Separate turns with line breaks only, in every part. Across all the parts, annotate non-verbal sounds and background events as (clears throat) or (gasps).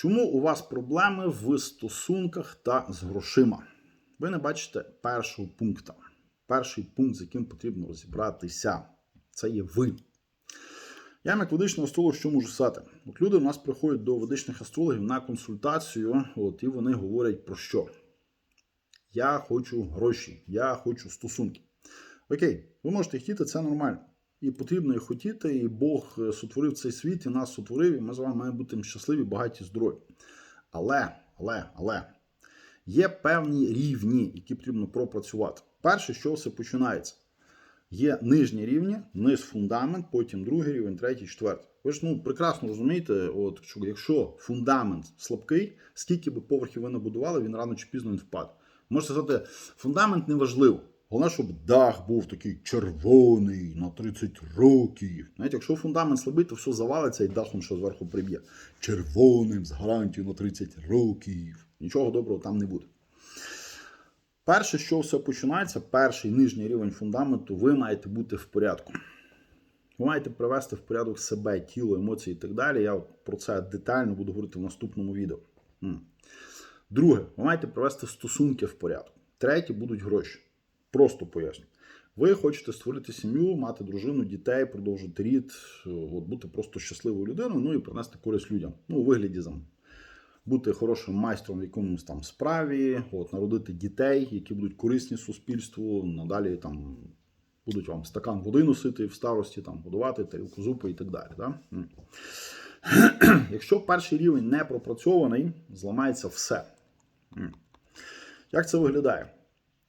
Чому у вас проблеми в стосунках та з грошима? Ви не бачите першого пункту. Перший пункт, з яким потрібно розібратися, це є ви. Я як ведичний астролог, що можу сказати? От люди у нас приходять до ведичних астрологів на консультацію, от, і вони говорять про що? Я хочу гроші, я хочу стосунки. Окей, ви можете хотіти, це нормально. І потрібно їх хотіти, і Бог е, сотворив цей світ, і нас сотворив, і ми з вами маємо бути щасливі, багаті, здорові. Але, але, але є певні рівні, які потрібно пропрацювати. Перше, що все починається. Є нижні рівні, низ фундамент, потім другий рівень, третій, четвертий. Ви ж ну прекрасно розумієте, от що якщо фундамент слабкий, скільки би поверхів ви не будували, він рано чи пізно він впаде. Можете сказати, фундамент не важливо. Головне, щоб дах був такий червоний на 30 років. Знаєте, якщо фундамент слабий, то все завалиться і дахом ще зверху приб'є. Червоним з гарантією на 30 років. Нічого доброго там не буде. Перше, що все починається, перший нижній рівень фундаменту, ви маєте бути в порядку. Ви маєте привести в порядок себе, тіло, емоції і так далі. Я про це детально буду говорити в наступному відео. Друге, ви маєте привести стосунки в порядок. Третє будуть гроші. Просто поясню. Ви хочете створити сім'ю, мати дружину, дітей, продовжити рід, от, бути просто щасливою людиною, ну і принести користь людям. Ну, у вигляді там, бути хорошим майстром в якомусь там справі, от, народити дітей, які будуть корисні суспільству, надалі там будуть вам стакан води носити в старості, там, годувати, тарілку зупи і так далі. Да? (clears throat) Якщо перший рівень не пропрацьований, зламається все. Як це виглядає?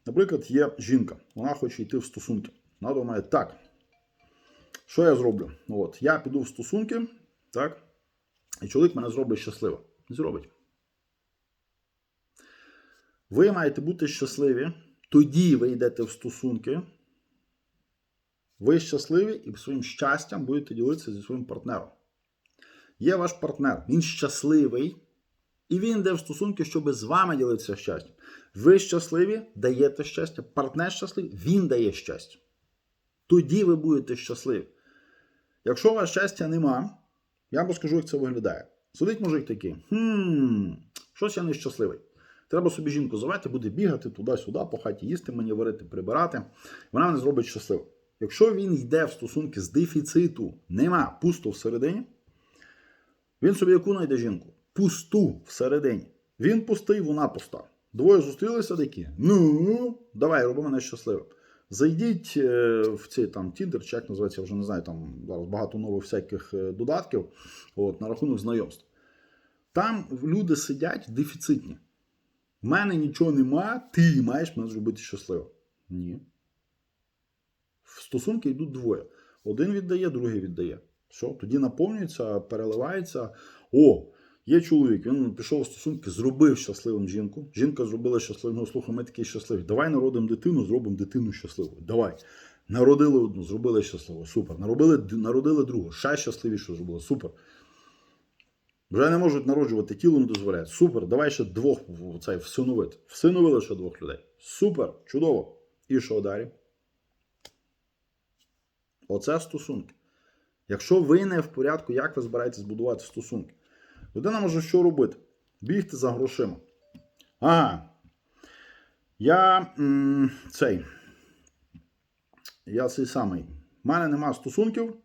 Наприклад, є жінка, вона хоче йти в стосунки. Вона думає, так, що я зроблю? От, я піду в стосунки, так, і чоловік мене зробить щасливим. Зробить. Ви маєте бути щасливі, тоді ви йдете в стосунки. Ви щасливі і своїм щастям будете ділитися зі своїм партнером. Є ваш партнер, він щасливий, і він йде в стосунки, щоб з вами ділитися щастям. Ви щасливі, даєте щастя, партнер щасливий, він дає щастя. Тоді ви будете щасливі. Якщо у вас щастя нема, я вам скажу, як це виглядає. Сидить мужик такий, хм, щось я нещасливий. Треба собі жінку завести, буде бігати туди-сюди, по хаті їсти, мені варити, прибирати. Вона мене зробить щасливим. Якщо він йде в стосунки з дефіциту, нема пусто всередині, він собі яку знайде жінку? Пусту всередині. Він пустий, вона пуста. Двоє зустрілися такі. Ну, давай, роби мене щасливим. Зайдіть е, в цей там Тіндер, чи як називається, я вже не знаю, там зараз багато нових всяких е, додатків от, на рахунок знайомств. Там люди сидять дефіцитні. В мене нічого нема, ти маєш мене зробити щасливим. Ні. В стосунки йдуть двоє. Один віддає, другий віддає. Все, тоді наповнюється, переливається. О, є чоловік, він пішов в стосунки, зробив щасливим жінку. Жінка зробила щасливим. Ну, слухай, ми такі щасливі. Давай народимо дитину, зробимо дитину щасливою. Давай. Народили одну, зробили щасливою. Супер. Народили, народили другу, ще щасливіше зробили. Супер. Вже не можуть народжувати, тіло не дозволяє. Супер, давай ще двох цей, всиновити. Всиновили ще двох людей. Супер, чудово. І що далі? Оце стосунки. Якщо ви не в порядку, як ви збираєтесь будувати стосунки? Людина може що робити? Бігти за грошима. Ага. Я м, цей. Я цей самий. У мене нема стосунків.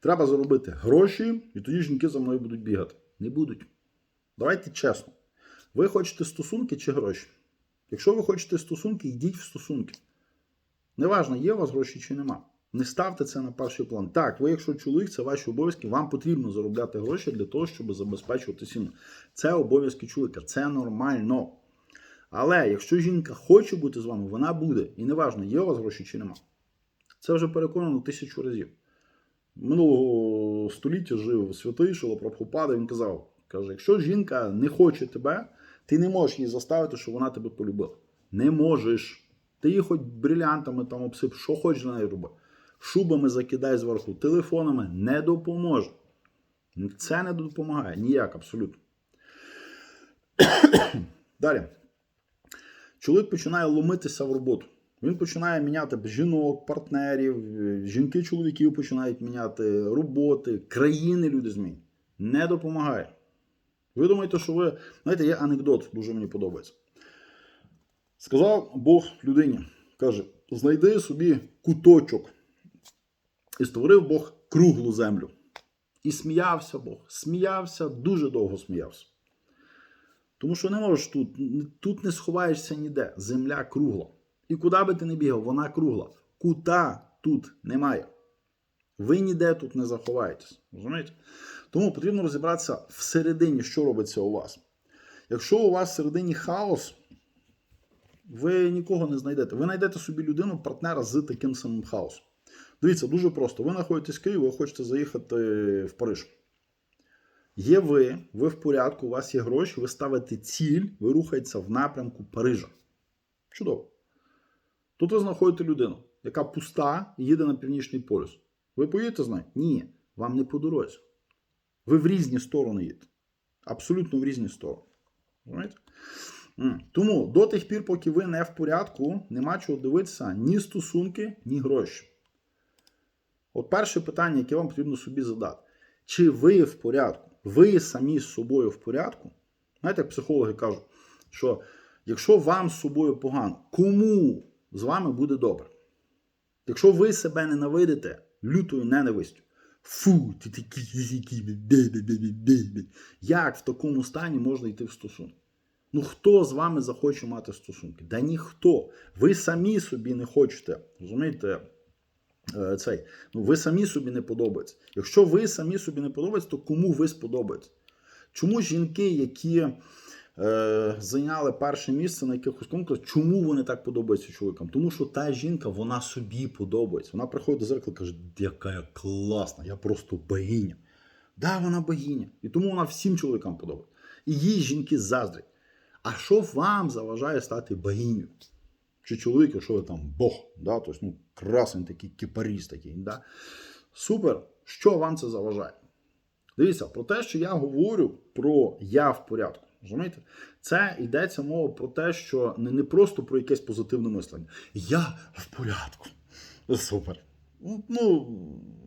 Треба заробити гроші, і тоді жінки за мною будуть бігати. Не будуть. Давайте чесно. Ви хочете стосунки чи гроші? Якщо ви хочете стосунки, йдіть в стосунки. Неважно, є у вас гроші чи нема. Не ставте це на перший план. Так, ви, якщо чоловік, це ваші обов'язки, вам потрібно заробляти гроші для того, щоб забезпечувати сім'ю. Це обов'язки чоловіка, це нормально. Але якщо жінка хоче бути з вами, вона буде. І неважно, є у вас гроші чи нема. Це вже переконано тисячу разів. Минулого століття жив святий Шилопрабхупада, він казав: каже, якщо жінка не хоче тебе, ти не можеш її заставити, щоб вона тебе полюбила. Не можеш. Ти її хоч брилянтами там обсип, що хочеш на неї роби. Шубами закидай зверху, телефонами не допоможе. Це не допомагає ніяк абсолютно. (coughs) Далі. Чоловік починає ломитися в роботу. Він починає міняти жінок, партнерів, жінки чоловіків починають міняти роботи, країни люди змінюють. Не допомагає. Ви думаєте, що ви. Знаєте, є анекдот, дуже мені подобається. Сказав Бог людині, каже: знайди собі куточок. І створив Бог круглу землю. І сміявся Бог. Сміявся, дуже довго сміявся. Тому що не можеш тут, тут не сховаєшся ніде. Земля кругла. І куди би ти не бігав, вона кругла. Кута тут немає. Ви ніде тут не заховаєтесь. Розумієте? Тому потрібно розібратися всередині, що робиться у вас. Якщо у вас всередині хаос, ви нікого не знайдете. Ви знайдете собі людину, партнера з таким самим хаосом. Дивіться, дуже просто. Ви знаходитесь в Києві, ви хочете заїхати в Париж. Є ви, ви в порядку, у вас є гроші, ви ставите ціль, ви рухаєтеся в напрямку Парижа. Чудово. Тут ви знаходите людину, яка пуста і їде на північний полюс. Ви поїдете з нею? Ні, вам не по дорозі. Ви в різні сторони їдете. Абсолютно в різні сторони. Розумієте? Тому до тих пір, поки ви не в порядку, нема чого дивитися ні стосунки, ні гроші. От перше питання, яке вам потрібно собі задати. Чи ви в порядку? Ви самі з собою в порядку? Знаєте, як психологи кажуть, що якщо вам з собою погано, кому з вами буде добре? Якщо ви себе ненавидите лютою ненавистю, фу, ти такий, як в такому стані можна йти в стосунки? Ну хто з вами захоче мати стосунки? Да ніхто. Ви самі собі не хочете, розумієте? Е, Цей, ну ви самі собі не подобаєтесь. Якщо ви самі собі не подобаєтесь, то кому ви сподобаєтесь? Чому жінки, які е, зайняли перше місце на якихось конкурсах, чому вони так подобаються чоловікам? Тому що та жінка, вона собі подобається. Вона приходить до зеркала і каже, яка я класна, я просто богиня. Да, вона богиня. І тому вона всім чоловікам подобається. І їй жінки заздрять. А що вам заважає стати богинею? Чи чоловік, що ви там Бог, да? тобто, ну, красень такий кипаріс такий. Да? Супер. Що вам це заважає? Дивіться, про те, що я говорю про я в порядку. Розумієте? Це йдеться мова про те, що не, не просто про якесь позитивне мислення. Я в порядку. Супер. Ну, Ну,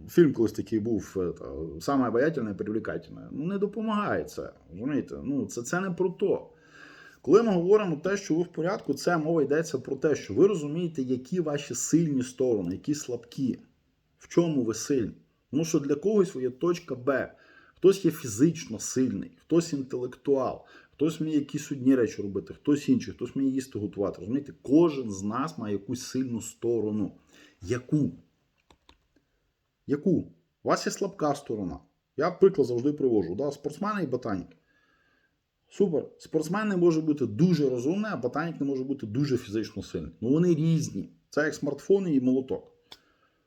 фільм колись такий був е, саме обаятельне і привлекательне. Ну, не допомагає це. Розумієте? Ну, це, це не про то. Коли ми говоримо те, що ви в порядку, це мова йдеться про те, що ви розумієте, які ваші сильні сторони, які слабкі, в чому ви сильні. Тому що для когось є точка Б. Хтось є фізично сильний, хтось інтелектуал, хтось вміє якісь одні речі робити, хтось інший, хтось вміє їсти готувати. Розумієте, кожен з нас має якусь сильну сторону. Яку? Яку? У вас є слабка сторона. Я приклад завжди привожу. Да? Спортсмени і ботаніки. Супер. Спортсмен не може бути дуже розумний, а ботанік не може бути дуже фізично сильний. Ну вони різні. Це як смартфони і молоток.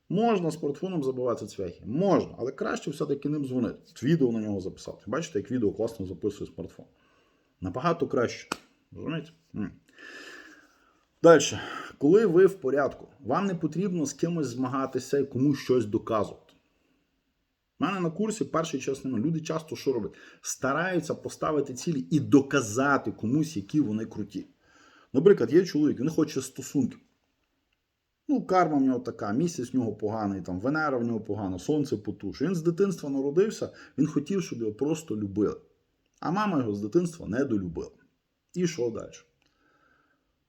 Можна смартфоном забивати цвяхи? Можна, але краще все-таки ним дзвонити. Відео на нього записати. Бачите, як відео класно записує смартфон. Набагато краще. Розумієте? Далі. Коли ви в порядку, вам не потрібно з кимось змагатися і комусь щось доказувати. У мене на курсі перший час нема. Люди часто що роблять? Стараються поставити цілі і доказати комусь, які вони круті. Наприклад, є чоловік, він хоче стосунків. Ну, карма в нього така, місяць в нього поганий, там, Венера в нього погана, сонце потушує. Він з дитинства народився, він хотів, щоб його просто любили. А мама його з дитинства не долюбила. І що далі?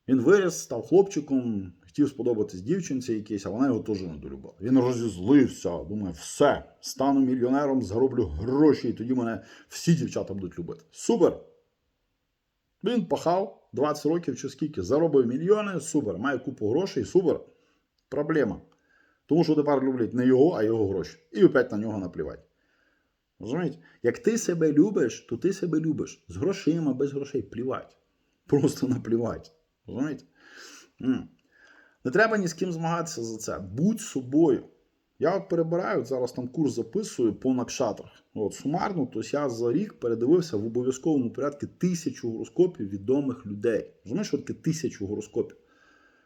Він виріс, став хлопчиком, хотів сподобатись дівчинці якійсь, а вона його теж не долюбила. Він розізлився, думає, все, стану мільйонером, зароблю гроші, і тоді мене всі дівчата будуть любити. Супер! Він пахав 20 років чи скільки, заробив мільйони, супер, має купу грошей, супер. Проблема. Тому що тепер люблять не його, а його гроші. І опять на нього наплівати. Розумієте? Як ти себе любиш, то ти себе любиш. З грошима, без грошей плівать. Просто наплівать. Розумієте? Не треба ні з ким змагатися за це. Будь собою. Я от перебираю, зараз там курс записую по накшатрах. От, сумарно, тобто я за рік передивився в обов'язковому порядку тисячу гороскопів відомих людей. Розумієш, що таке тисячу гороскопів?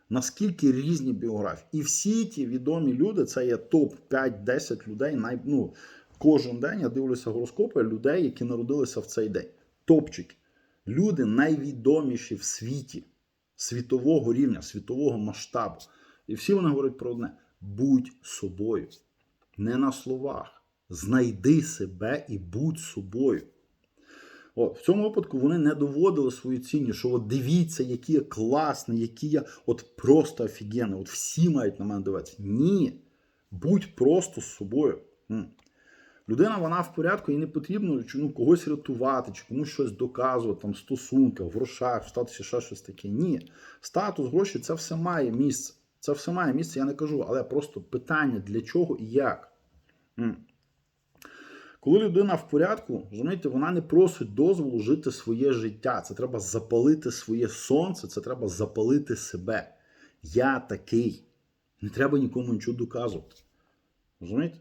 Наскільки різні біографії. І всі ті відомі люди, це є топ-5-10 людей. Най, ну, кожен день я дивлюся гороскопи людей, які народилися в цей день. Топчики. Люди найвідоміші в світі, світового рівня, світового масштабу. І всі вони говорять про одне: будь собою. Не на словах. Знайди себе і будь собою. От, в цьому випадку вони не доводили свою цінність, що от дивіться, який я класний, який я от просто офігенний, от всі мають на мене дивитися. Ні. Будь просто з собою. Людина, вона в порядку, їй не потрібно ну, когось рятувати, чи комусь щось доказувати, там, в в грошах, в статусі, ще щось таке. Ні. Статус, гроші це все має місце. Це все має місце, я не кажу, але просто питання для чого і як. Коли людина в порядку, розумієте, вона не просить дозволу жити своє життя. Це треба запалити своє сонце, це треба запалити себе. Я такий. Не треба нікому нічого доказувати. Розумієте?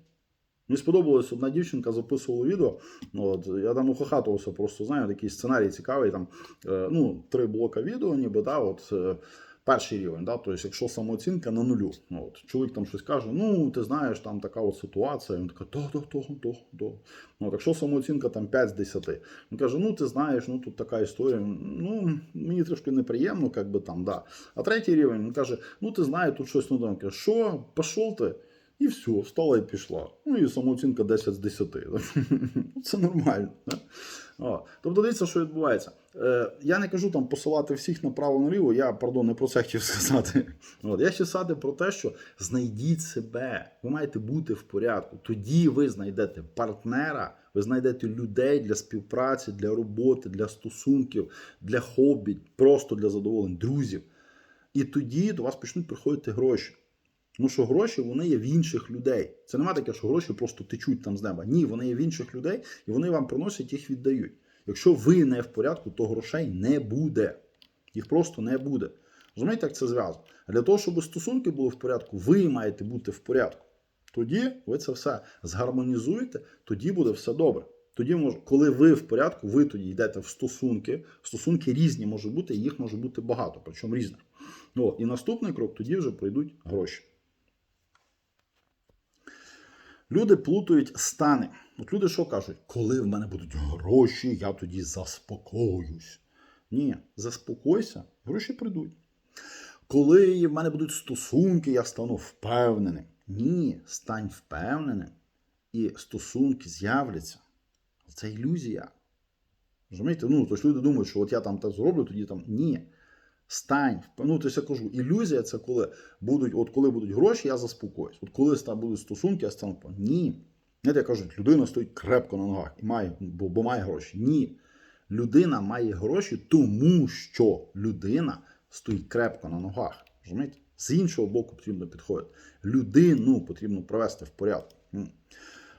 Мені сподобалась одна дівчинка, записувала відео. Ну, от, я там ухахатувався, просто знаю, такий сценарій цікавий. Там, е, ну, три блока відео, ніби, да, от, е, перший рівень. Да, тобто, якщо самооцінка на нулю. Ну, от, чоловік там щось каже, ну, ти знаєш, там така от ситуація. Він така, то, то, то, то, то. Ну, от, якщо самооцінка там 5 з 10. Він каже, ну, ти знаєш, ну, тут така історія. Ну, мені трошки неприємно, як би там, да. А третій рівень, він каже, ну, ти знаєш, тут щось, ну, каже, що, пішов ти? І все, встала і пішла. Ну і самооцінка 10 з 10. (laughs) Це нормально. Да? О, тобто дивіться, що відбувається. Е, я не кажу там посилати всіх направо-наліво, я, пардон, не про це хотів (laughs) сказати. От, я хотів сказати про те, що знайдіть себе, ви маєте бути в порядку. Тоді ви знайдете партнера, ви знайдете людей для співпраці, для роботи, для стосунків, для хобі, просто для задоволень, друзів. І тоді до вас почнуть приходити гроші. Тому що гроші вони є в інших людей. Це немає таке, що гроші просто течуть там з неба. Ні, вони є в інших людей, і вони вам приносять їх віддають. Якщо ви не в порядку, то грошей не буде. Їх просто не буде. Розумієте, як це зв'язано? А для того, щоб стосунки були в порядку, ви маєте бути в порядку. Тоді ви це все згармонізуєте, тоді буде все добре. Тоді, коли ви в порядку, ви тоді йдете в стосунки. Стосунки різні можуть бути, і їх може бути багато, причому різних. Ну, і наступний крок тоді вже прийдуть гроші. Люди плутають стани. От люди що кажуть? Коли в мене будуть гроші, я тоді заспокоюсь. Ні, заспокойся, гроші прийдуть. Коли в мене будуть стосунки, я стану впевненим. Ні, стань впевненим, і стосунки з'являться. Це ілюзія. Розумієте? Ну, тож люди думають, що от я там так зроблю, тоді там. Ні. Стань. Ну, то я кажу, ілюзія це коли будуть, от коли будуть гроші, я заспокоюсь. От коли будуть стосунки, я стану. Ні. Знаєте, я кажу, людина стоїть крепко на ногах і має, бо, бо має гроші. Ні. Людина має гроші, тому що людина стоїть крепко на ногах. Розумієте? З іншого боку потрібно підходити. Людину потрібно привести в порядок.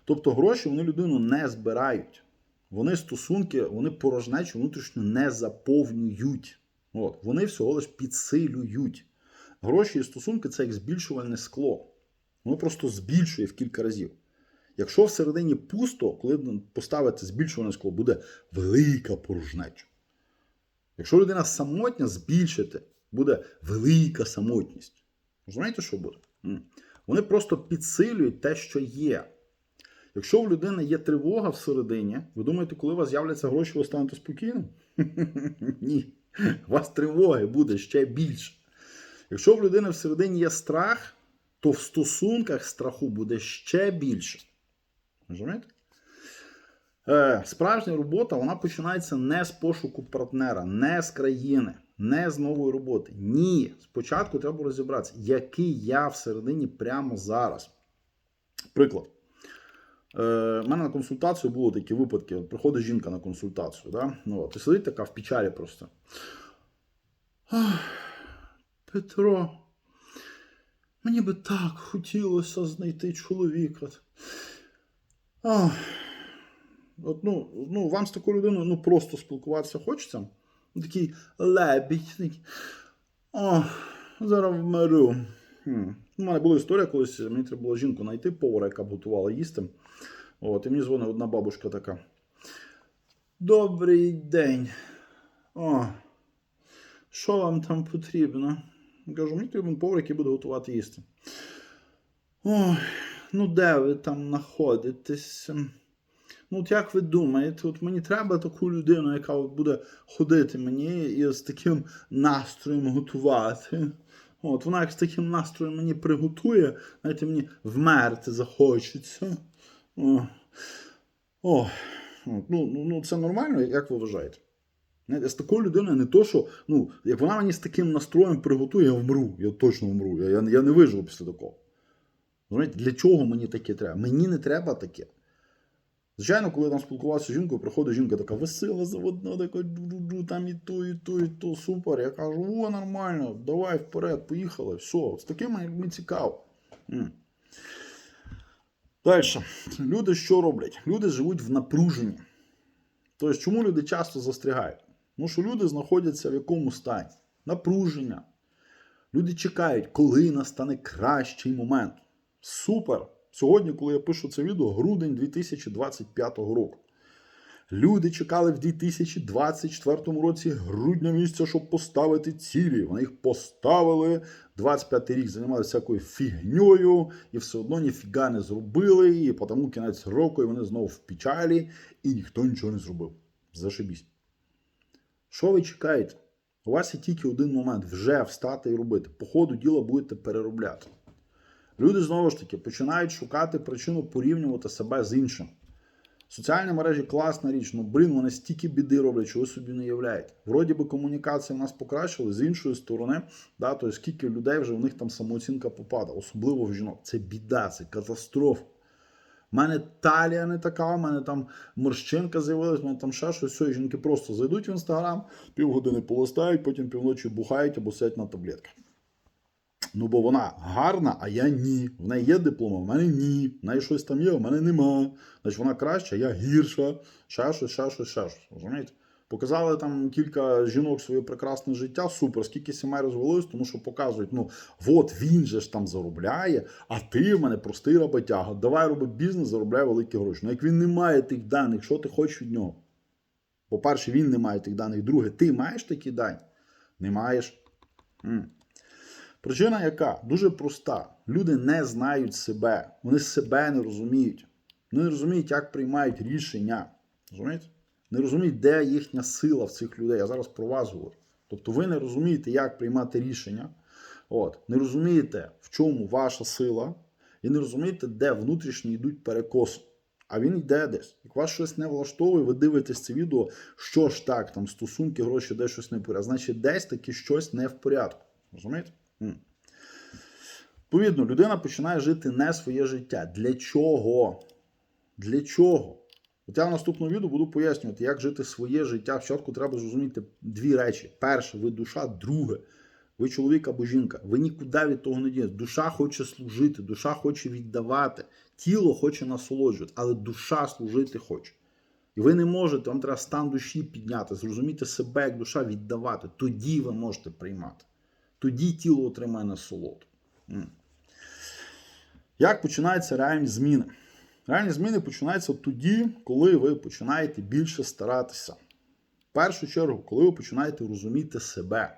Тобто гроші вони людину не збирають. Вони стосунки, вони порожнечу внутрішньо не заповнюють. От, вони всього лиш підсилюють. Гроші і стосунки це як збільшувальне скло. Воно просто збільшує в кілька разів. Якщо всередині пусто, коли поставити збільшуване скло, буде велика порожнеча. Якщо людина самотня, збільшити, буде велика самотність. Розумієте, що буде? Вони просто підсилюють те, що є. Якщо в людини є тривога всередині, ви думаєте, коли у вас з'являться гроші, ви станете спокійним? (laughs) Ні. У (laughs) вас тривоги буде ще більше. Якщо в людини всередині є страх, то в стосунках страху буде ще більше. Розумієте? Е, справжня робота вона починається не з пошуку партнера, не з країни, не з нової роботи. Ні. Спочатку треба розібратися, який я всередині прямо зараз. Приклад. Е, У мене на консультацію були такі випадки. От приходить жінка на консультацію. Да? Ну, от, і сидить така в печалі просто. Ах, Петро, мені би так хотілося знайти чоловіка. Ах, от, ну, ну, вам з такою людиною ну, просто спілкуватися хочеться. Такий лебідь. Такий, О, зараз вмеру. Хм. У мене була історія колись, мені треба було жінку знайти, повара, яка готувала їсти. От, і мені дзвонить одна бабушка така. Добрий день. О, що вам там потрібно? Кажу, мені потрібен повар, буде готувати їсти. Ой, ну де ви там знаходитесь? Ну, от як ви думаєте, от мені треба таку людину, яка буде ходити мені і з таким настроєм готувати. От, вона як з таким настроєм мені приготує, знаєте, мені вмерти захочеться. О, О Ну, ну, ну це нормально, як ви вважаєте? З такою людиною не то, що ну, як вона мені з таким настроєм приготує, я вмру, я точно вмру. Я, я, не виживу після такого. Розумієте, для чого мені таке треба? Мені не треба таке. Звичайно, коли я там спілкувався з жінкою, приходить жінка така весела, заводна, така ду-ду-ду, там і то, і то, і то, супер. Я кажу, о, нормально, давай вперед, поїхали, все, з таким мені цікаво. Далі. Люди що роблять? Люди живуть в напруженні. Тобто, чому люди часто застрягають? Ну, що люди знаходяться в якому стані? Напруження. Люди чекають, коли настане кращий момент. Супер! Сьогодні, коли я пишу це відео, грудень 2025 року. Люди чекали в 2024 році грудня місяця, щоб поставити цілі. Вони їх поставили. 25 рік займалися всякою фігньою, і все одно ніфіга не зробили. І тому кінець року і вони знову в печалі, і ніхто нічого не зробив. Зашибісь. Що ви чекаєте? У вас є тільки один момент вже встати і робити. По ходу діла будете переробляти. Люди знову ж таки починають шукати причину порівнювати себе з іншим. Соціальні мережі класна річ, ну блін, вони стільки біди роблять, що ви собі не являєте. Вроді би комунікація в нас покращила, з іншої сторони, да, то скільки людей вже в них там самооцінка попада, особливо в жінок. Це біда, це катастрофа. У мене талія не така, у мене там морщинка з'явилась, у мене там ще щось. Все, жінки просто зайдуть в інстаграм, півгодини полистають, потім півночі бухають або сидять на таблетках. Ну, бо вона гарна, а я ні. В неї є диплом, а в мене ні. В неї щось там є, в мене нема. Значить, вона краща, я гірша. Ще щось, ще щось, ще щось. Розумієте? Показали там кілька жінок своє прекрасне життя, супер, скільки сімей розвелось, тому що показують, ну от він же ж там заробляє, а ти в мене простий роботяга. Давай роби бізнес, заробляй великі гроші. Ну як він не має тих даних, що ти хочеш від нього? По-перше, він не має тих даних. Друге, ти маєш такі дані? Не маєш. Причина яка? Дуже проста. Люди не знають себе, вони себе не розуміють. Вони не розуміють, як приймають рішення. Розумієте? Не розуміють, де їхня сила в цих людей. Я зараз про вас говорю. Тобто ви не розумієте, як приймати рішення. От. Не розумієте, в чому ваша сила, і не розумієте, де внутрішні йдуть перекоси. А він йде десь. Як вас щось не влаштовує, ви дивитесь це відео, що ж так, там стосунки, гроші, де щось не порядку. Значить, десь таки щось не в порядку. Розумієте? М. Відповідно, людина починає жити не своє життя. Для чого? Для чого? От я в наступному відео буду пояснювати, як жити своє життя. Спочатку треба зрозуміти дві речі: перше, ви душа, друге, ви чоловік або жінка. Ви нікуди від того не дієте. Душа хоче служити, душа хоче віддавати, тіло хоче насолоджувати, але душа служити хоче. І ви не можете, вам треба стан душі підняти, зрозуміти себе як душа віддавати. Тоді ви можете приймати. Тоді тіло отримає насолоду. Як починаються реальні зміни? Реальні зміни починаються тоді, коли ви починаєте більше старатися. В першу чергу, коли ви починаєте розуміти себе.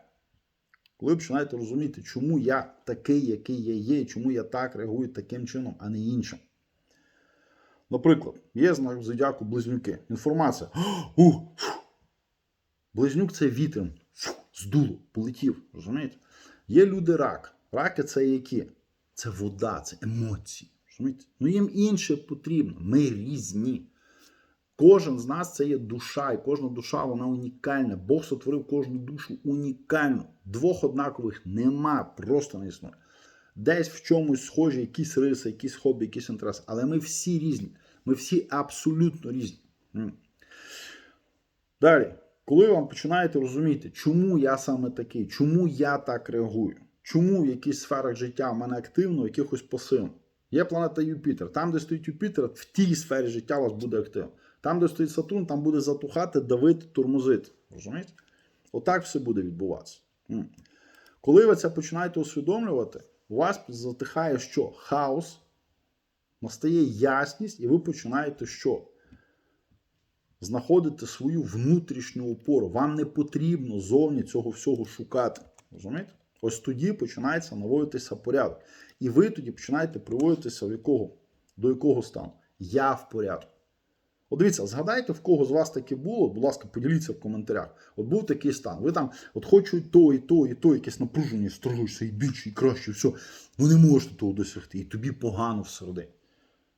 Коли ви починаєте розуміти, чому я такий, який я є, чому я так реагую таким чином, а не іншим. Наприклад, є знак зодіаку близнюки. Інформація. (gasps) Близнюк це вітер. Здуло, полетів. Розумієте? Є люди рак. Раки це які? Це вода, це емоції. Розумієте? Ну їм інше потрібно. Ми різні. Кожен з нас це є душа, і кожна душа вона унікальна. Бог сотворив кожну душу унікальну. Двох однакових нема, просто не існує. Десь в чомусь схожі, якісь риси, якісь хобі, якісь інтереси. Але ми всі різні. Ми всі абсолютно різні. Далі, коли ви починаєте розуміти, чому я саме такий, чому я так реагую, чому в якихось сферах життя в мене активно, якихось пасивно. Є планета Юпітер. Там, де стоїть Юпітер, в тій сфері життя у вас буде активно. Там, де стоїть Сатурн, там буде затухати, давити, тормозити. Розумієте? Отак все буде відбуватися. Коли ви це починаєте усвідомлювати, у вас затихає що? Хаос, настає ясність, і ви починаєте що? Знаходити свою внутрішню опору. Вам не потрібно зовні цього всього шукати. Розумієте? Ось тоді починається наводитися порядок. І ви тоді починаєте приводитися в якого? До якого стану? Я в порядку. От дивіться, згадайте, в кого з вас таке було, будь ласка, поділіться в коментарях. От був такий стан. Ви там от хочу і то, і то, і то, якесь напруження, старуєшся, і більше, і краще, все. Ну не можете того досягти, і тобі погано всередині.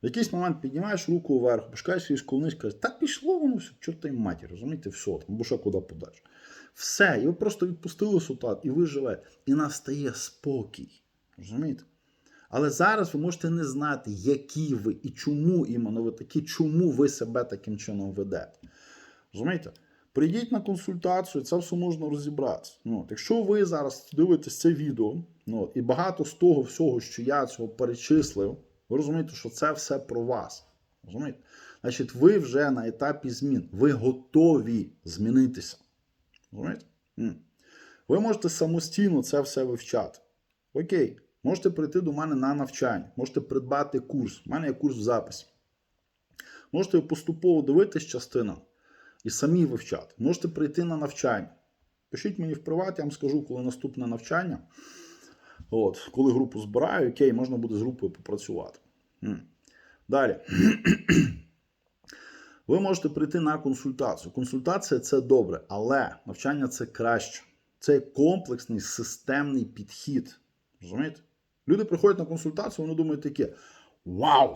В якийсь момент піднімаєш руку вверх, пускаєш різко вниз, кажеш, та пішло воно все, чорта й матір, розумієте, все, там, ще куди подальше. Все, ви просто відпустили сутат, і ви живете. І настає спокій. Розумієте? Але зараз ви можете не знати, які ви і чому іменно ви такі, чому ви себе таким чином ведете. Розумієте? Прийдіть на консультацію, це все можна розібратися. Ну, якщо ви зараз дивитесь це відео, ну, і багато з того всього, що я цього перечислив, ви розумієте, що це все про вас. Розумієте? Значить, ви вже на етапі змін, ви готові змінитися. Розумієте? Ви можете самостійно це все вивчати. Окей, можете прийти до мене на навчання, можете придбати курс. У мене є курс в записі. Можете поступово дивитись частинам і самі вивчати. Можете прийти на навчання. Пишіть мені в приват, я вам скажу, коли наступне навчання. От, коли групу збираю, окей, можна буде з групою попрацювати. Далі. (clears throat) Ви можете прийти на консультацію. Консультація це добре, але навчання це краще. Це комплексний системний підхід. Розумієте? Люди приходять на консультацію, вони думають таке: Вау!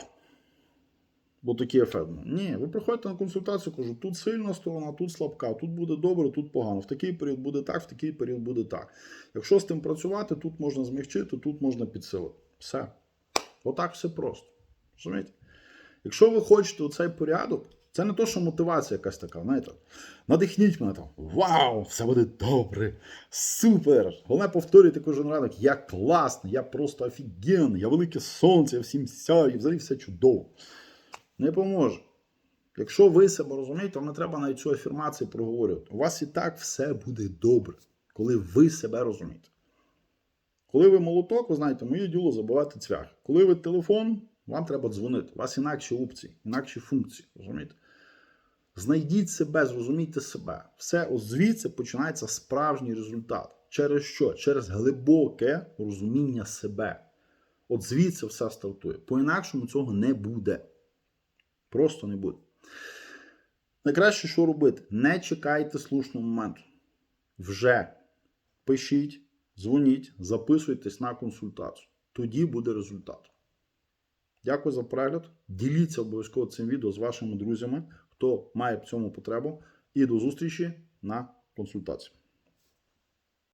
Бо такий ефект. Ні, ви приходите на консультацію, кажу, тут сильна сторона, тут слабка, тут буде добре, тут погано. В такий період буде так, в такий період буде так. Якщо з тим працювати, тут можна змягчити, тут можна підсилити. Все. Отак все просто. Розумієте? Якщо ви хочете оцей порядок, це не то, що мотивація якась така, знаєте, надихніть мене там. Вау, все буде добре, супер! Головне повторюйте кожен ранок, я класний, я просто офігенний, я велике сонце, я всім сяю, взагалі все чудово. Не поможе. Якщо ви себе розумієте, вам не треба навіть цю афірмацію проговорювати. У вас і так все буде добре, коли ви себе розумієте. Коли ви молоток, ви знаєте, моє діло забивати цвях. Коли ви телефон, вам треба дзвонити. У вас інакші опції, інакші функції. Розумієте? Знайдіть себе, зрозумійте себе. Все звідси починається справжній результат. Через що? Через глибоке розуміння себе. От звідси все стартує. По-інакшому цього не буде. Просто не буде. Найкраще, що робити? Не чекайте слушного моменту. Вже пишіть, дзвоніть, записуйтесь на консультацію. Тоді буде результат. Дякую за перегляд. Діліться обов'язково цим відео з вашими друзями, хто має в цьому потребу. І до зустрічі на консультації.